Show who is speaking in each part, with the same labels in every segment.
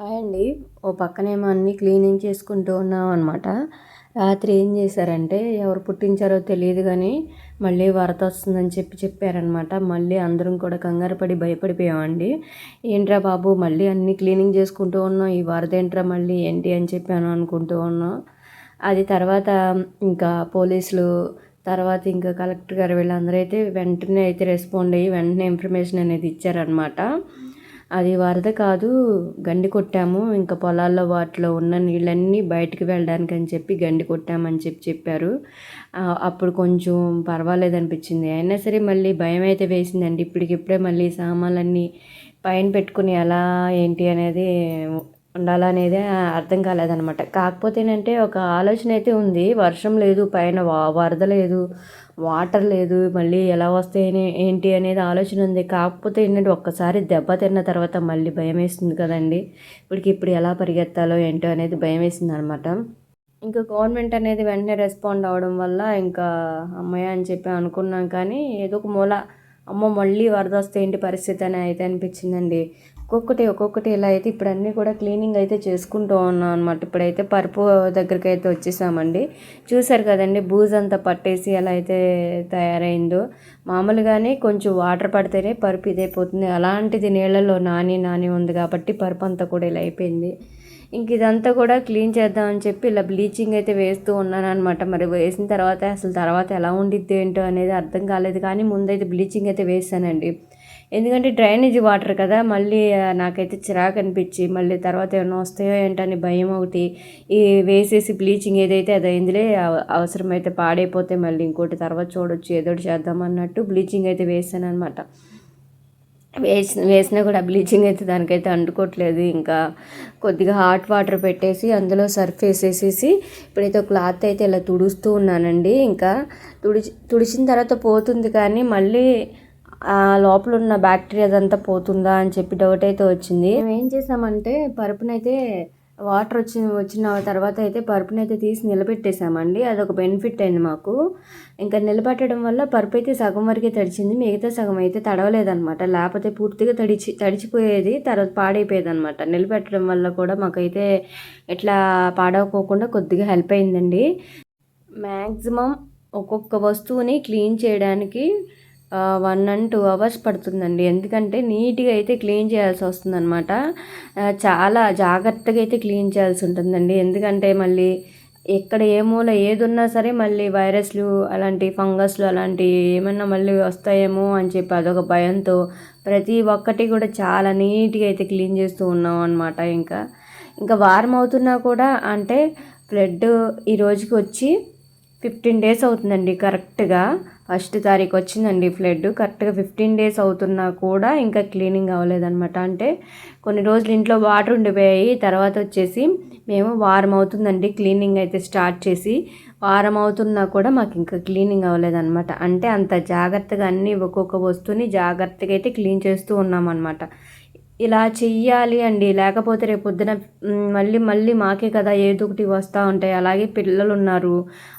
Speaker 1: Hi అండి. ఓ పక్కనేమో అన్నీ క్లీనింగ్ చేసుకుంటూ ఉన్నాం అనమాట రాత్రి ఏం చేశారంటే ఎవరు పుట్టించారో తెలియదు కానీ మళ్ళీ వరద వస్తుందని చెప్పి చెప్పారనమాట మళ్ళీ అందరం కూడా కంగారు పడి భయపడిపోయామండి. ఏంట్రా బాబు మళ్ళీ అన్నీ క్లీనింగ్ చేసుకుంటూ ఉన్నాం. ఈ వరద ఏంట్రా మళ్ళీ ఏంటి అని చెప్పాను అనుకుంటూ ఉన్నాం. అది తర్వాత ఇంకా పోలీసులు తర్వాత ఇంకా కలెక్టర్ గారు వీళ్ళందరూ అయితే వెంటనే అయితే రెస్పాండ్ అయ్యి వెంటనే ఇన్ఫర్మేషన్ అనేది ఇచ్చారనమాట అది వరద కాదు గండి కొట్టాము. ఇంకా పొలాల్లో వాటిలో ఉన్న నీళ్ళన్నీ బయటికి వెళ్ళడానికి అని చెప్పి గండి కొట్టామని చెప్పి చెప్పారు. అప్పుడు కొంచెం పర్వాలేదు అనిపించింది. అయినా సరే మళ్ళీ భయం అయితే వేసిందండి. ఇప్పటికిప్పుడే మళ్ళీ సామాన్లన్నీ పైన పెట్టుకుని ఎలా ఏంటి అనేది ఉండాలనేది అర్థం కాలేదనమాట కాకపోతే ఏంటంటే ఒక ఆలోచన అయితే ఉంది. వర్షం లేదు పైన వరద లేదు వాటర్ లేదు మళ్ళీ ఎలా వస్తాయని ఏంటి అనేది ఆలోచన ఉంది. కాకపోతే ఏంటంటే ఒక్కసారి దెబ్బ తిన్న తర్వాత మళ్ళీ భయం వేస్తుంది కదండి. ఇప్పటికి ఇప్పుడు ఎలా పరిగెత్తాలో ఏంటో అనేది భయం వేసింది అనమాట ఇంకా గవర్నమెంట్ అనేది వెంటనే రెస్పాండ్ అవ్వడం వల్ల ఇంకా అమ్మాయి అని చెప్పి అనుకున్నాం కానీ ఏదో ఒక మూల అమ్మ మళ్ళీ వరద వస్తే ఏంటి పరిస్థితి అని అయితే అనిపించిందండి. ఒక్కొక్కటి ఒక్కొక్కటి ఇలా అయితే ఇప్పుడు అన్నీ కూడా క్లీనింగ్ అయితే చేసుకుంటూ ఉన్నాం అనమాట ఇప్పుడైతే పరుపు దగ్గరికి అయితే వచ్చేసామండి. చూసారు కదండి బూజ్ అంతా పట్టేసి ఎలా అయితే తయారైందో. మామూలుగానే కొంచెం వాటర్ పడితేనే పరుపు ఇదైపోతుంది అలాంటిది నీళ్ళలో నాని నాని ఉంది కాబట్టి పరుపు అంతా కూడా ఇలా అయిపోయింది. ఇంక ఇదంతా కూడా క్లీన్ చేద్దామని చెప్పి ఇలా బ్లీచింగ్ అయితే వేస్తూ ఉన్నాను అనమాట మరి వేసిన తర్వాత అసలు తర్వాత ఎలా ఉండిద్ది ఏంటో అనేది అర్థం కాలేదు. కానీ ముందైతే బ్లీచింగ్ అయితే వేసానండి. ఎందుకంటే డ్రైనేజ్ వాటర్ కదా మళ్ళీ నాకైతే చిరాకు అనిపించి మళ్ళీ తర్వాత ఏమైనా వస్తాయో ఏంటని భయం ఒకటి. ఈ వేసేసి బ్లీచింగ్ ఏదైతే అది అయిందిలే అవసరమైతే పాడైపోతే మళ్ళీ ఇంకోటి తర్వాత చూడొచ్చు ఏదో చేద్దాం అన్నట్టు బ్లీచింగ్ అయితే వేసాను అనమాట వేసిన వేసినా కూడా బ్లీచింగ్ అయితే దానికైతే అంటుకోవట్లేదు. ఇంకా కొద్దిగా హాట్ వాటర్ పెట్టేసి అందులో సర్ఫ్ వేసేసేసి ఇప్పుడైతే క్లాత్ అయితే ఇలా తుడుస్తూ ఉన్నానండి. ఇంకా తుడిచి తుడిచిన తర్వాత పోతుంది కానీ మళ్ళీ లోపల ఉన్న బ్యాక్టీరియా అదంతా పోతుందా అని చెప్పి డౌట్ అయితే వచ్చింది. మేము ఏం చేసామంటే పరుపునైతే వాటర్ వచ్చిన వచ్చిన తర్వాత అయితే పరుపునైతే తీసి నిలబెట్టేసామండి. అదొక బెనిఫిట్ అయింది మాకు. ఇంకా నిలబెట్టడం వల్ల పరుపు అయితే సగం వరకే తడిచింది. మిగతా సగం అయితే తడవలేదనమాట లేకపోతే పూర్తిగా తడిచి తడిచిపోయేది తర్వాత పాడైపోయేది అనమాట నిలబెట్టడం వల్ల కూడా మాకైతే ఎట్లా పాడవకోకుండా కొద్దిగా హెల్ప్ అయిందండి. మ్యాక్సిమం ఒక్కొక్క వస్తువుని క్లీన్ చేయడానికి వన్ అండ్ టూ అవర్స్ పడుతుందండి. ఎందుకంటే నీట్గా అయితే క్లీన్ చేయాల్సి వస్తుందన్నమాట. చాలా జాగ్రత్తగా అయితే క్లీన్ చేయాల్సి ఉంటుందండి. ఎందుకంటే మళ్ళీ ఎక్కడ ఏ మూల ఏది ఉన్నా సరే మళ్ళీ వైరస్లు అలాంటి ఫంగస్లు అలాంటి ఏమన్నా మళ్ళీ వస్తాయేమో అని చెప్పి అదొక భయంతో ప్రతి ఒక్కటి కూడా చాలా నీట్గా అయితే క్లీన్ చేస్తూ ఉన్నాం అనమాట ఇంకా. ఇంకా వారం అవుతున్నా కూడా అంటే బ్లడ్ ఈ రోజుకి వచ్చి ఫిఫ్టీన్ డేస్ అవుతుందండి కరెక్ట్గా. ఫస్ట్ తారీఖు వచ్చిందండి ఫ్లడ్. కరెక్ట్గా ఫిఫ్టీన్ డేస్ అవుతున్నా కూడా ఇంకా క్లీనింగ్ అవ్వలేదన్నమాట. అంటే కొన్ని రోజులు ఇంట్లో వాటర్ ఉండిపోయాయి తర్వాత వచ్చేసి మేము వారం అవుతుందండి క్లీనింగ్ అయితే స్టార్ట్ చేసి. వారం అవుతున్నా కూడా మాకు ఇంకా క్లీనింగ్ అవ్వలేదన్నమాట. అంటే అంత జాగ్రత్తగా అన్నీ ఒక్కొక్క వస్తువుని జాగ్రత్తగా అయితే క్లీన్ చేస్తూ ఉన్నామన్నమాట. ఇలా చెయ్యాలి అండి. లేకపోతే రేపు పొద్దున మళ్ళీ మళ్ళీ మాకే కదా ఏదో ఒకటి వస్తూ ఉంటాయి. అలాగే పిల్లలు ఉన్నారు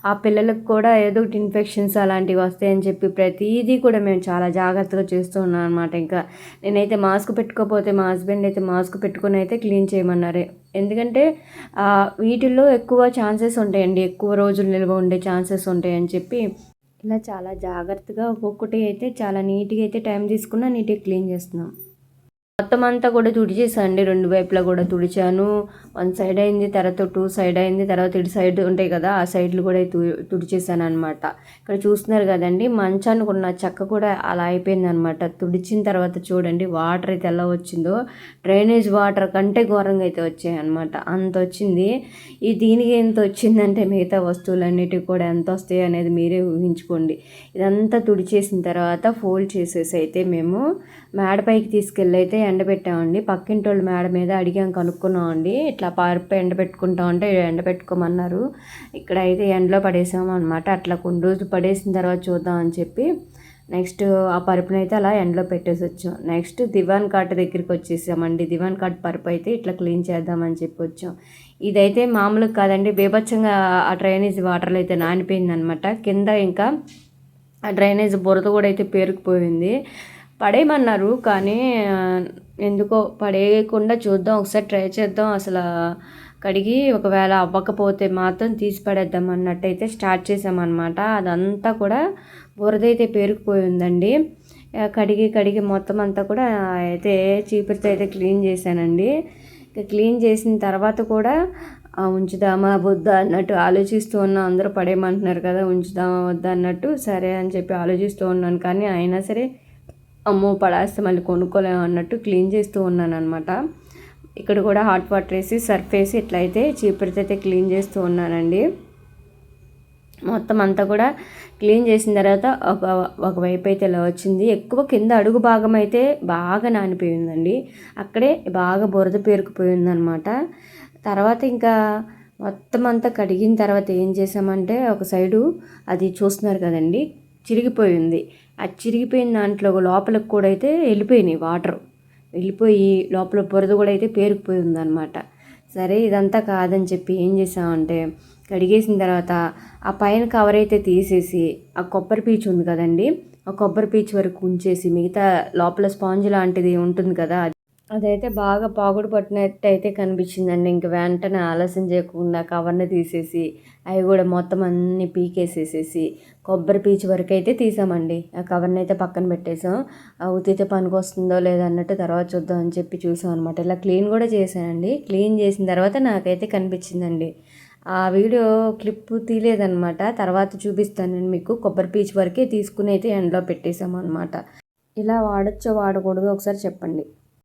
Speaker 1: ఆ పిల్లలకు కూడా ఏదో ఒకటి ఇన్ఫెక్షన్స్ అలాంటివి వస్తాయని చెప్పి ప్రతిదీ కూడా మేము చాలా జాగ్రత్తగా చేస్తూ ఉన్నాం అనమాట ఇంకా నేనైతే మాస్క్ పెట్టుకోకపోతే మా హస్బెండ్ అయితే మాస్క్ పెట్టుకుని అయితే క్లీన్ చేయమన్నారు. ఎందుకంటే వీటిల్లో ఎక్కువ ఛాన్సెస్ ఉంటాయండి. ఎక్కువ రోజులు నిల్వ ఉండే ఛాన్సెస్ ఉంటాయని చెప్పి ఇలా చాలా జాగ్రత్తగా ఒక్కొక్కటి అయితే చాలా నీట్గా అయితే టైం తీసుకున్నా నీట్గా క్లీన్ చేస్తున్నాం. మొత్తం అంతా కూడా తుడిచేసండి రెండు వైపులా కూడా తుడిచాను. వన్ సైడ్ అయింది తర్వాత టూ సైడ్ అయింది తర్వాత ఇటు సైడ్ ఉంటాయి కదా ఆ సైడ్లు కూడా తుడిచేసాను అనమాట ఇక్కడ చూస్తున్నారు కదండి మంచానికి ఉన్న చెక్క కూడా అలా అయిపోయింది అనమాట తుడిచిన తర్వాత చూడండి వాటర్ అయితే ఎలా వచ్చిందో. డ్రైనేజ్ వాటర్ కంటే ఘోరంగా అయితే వచ్చాయి అనమాట అంత వచ్చింది. ఈ దీనికి ఎంత వచ్చిందంటే మిగతా వస్తువులన్నిటికి కూడా ఎంత వస్తాయి అనేది మీరే ఊహించుకోండి. ఇదంతా తుడిచేసిన తర్వాత ఫోల్డ్ చేసేసి అయితే మేము మేడపైకి తీసుకెళ్ళి అయితే ఎండబెట్టామండి. పక్కింటి వాళ్ళు మేడ మీద అడిగాం కనుక్కున్నామండి ఇట్లా పరుపు ఎండబెట్టుకుంటాం అంటే ఎండబెట్టుకోమన్నారు ఇక్కడ అయితే ఎండలో పడేసాము అనమాట అట్లా కొన్ని రోజులు పడేసిన తర్వాత చూద్దాం అని చెప్పి నెక్స్ట్ ఆ పరుపుని అయితే అలా ఎండలో పెట్టేసి వచ్చాం. నెక్స్ట్ దివాన్ కాట్ దగ్గరికి వచ్చేసామండి. దివాన్ కాట్ పరుపు అయితే ఇట్లా క్లీన్ చేద్దామని చెప్పి వచ్చాం. ఇదైతే మామూలుగా కాదండి. బీభత్సంగా ఆ డ్రైనేజ్ వాటర్లో అయితే నానిపోయింది అనమాట కింద ఇంకా ఆ డ్రైనేజ్ బురద కూడా అయితే పేరుకుపోయింది. పడేయమన్నారు కానీ ఎందుకో పడేయకుండా చూద్దాం ఒకసారి ట్రై చేద్దాం. అసలు కడిగి ఒకవేళ అవ్వకపోతే మాత్రం తీసి పడేద్దాం అన్నట్టయితే స్టార్ట్ చేసామన్నమాట అదంతా కూడా బురదైతే పేరుకుపోయి ఉందండి కడిగి కడిగి మొత్తం అంతా కూడా అయితే చీపురుతో అయితే క్లీన్ చేశానండి. క్లీన్ చేసిన తర్వాత కూడా ఉంచుదామా వద్దా అన్నట్టు ఆలోచిస్తూ ఉన్నా అందరూ పడేయమంటున్నారు కదా ఉంచుదామా వద్దా అన్నట్టు. సరే అని చెప్పి ఆలోచిస్తూ ఉన్నాను. కానీ అయినా సరే అమ్మో పడేస్తే మళ్ళీ కొనుక్కోలేము అన్నట్టు క్లీన్ చేస్తూ ఉన్నాను అనమాట ఇక్కడ కూడా హాట్ వాటర్ వేసి సర్ఫ్ వేసి ఇట్లయితే చీపురితైతే అయితే క్లీన్ చేస్తూ ఉన్నానండి. మొత్తం అంతా కూడా క్లీన్ చేసిన తర్వాత ఒక ఒకవైపు అయితే ఇలా వచ్చింది. ఎక్కువ కింద అడుగు భాగం అయితే బాగా నానిపోయిందండి. అక్కడే బాగా బురద పేరుకుపోయిందనమాట తర్వాత ఇంకా మొత్తం అంతా కడిగిన తర్వాత ఏం చేసామంటే ఒక సైడు అది చూస్తున్నారు కదండి చిరిగిపోయింది. అది చిరిగిపోయిన దాంట్లో లోపలికి కూడా అయితే వెళ్ళిపోయినాయి వాటర్. వెళ్ళిపోయి లోపల బురద కూడా అయితే పేరుకుపోయి ఉందన్నమాట. సరే ఇదంతా కాదని చెప్పి ఏం చేసామంటే కడిగేసిన తర్వాత ఆ పైన కవర్ అయితే తీసేసి ఆ కొబ్బరి పీచు ఉంది కదండి ఆ కొబ్బరి పీచు వరకు ఉంచేసి మిగతా లోపల స్పాంజ్ లాంటిది ఉంటుంది కదా అది- అదైతే బాగా పాగుడు పట్టినట్టు అయితే కనిపించిందండి. ఇంక వెంటనే ఆలస్యం చేయకుండా కవర్ని తీసేసి అవి కూడా మొత్తం అన్నీ పీకేసేసేసి కొబ్బరి పీచు వరకు అయితే తీసామండి. ఆ కవర్ని అయితే పక్కన పెట్టేసాం. ఆ ఉతితే పనికి వస్తుందో లేదో అన్నట్టు తర్వాత చూద్దాం అని చెప్పి చూసాం అనమాట ఇలా క్లీన్ కూడా చేశానండి. క్లీన్ చేసిన తర్వాత నాకైతే కనిపించిందండి. ఆ వీడియో క్లిప్ తీలేదనమాట తర్వాత చూపిస్తాను నేను మీకు. కొబ్బరి పీచు వరకే తీసుకుని అయితే ఎండలో పెట్టేసాము అనమాట ఇలా వాడచ్చో వాడకూడదు ఒకసారి చెప్పండి.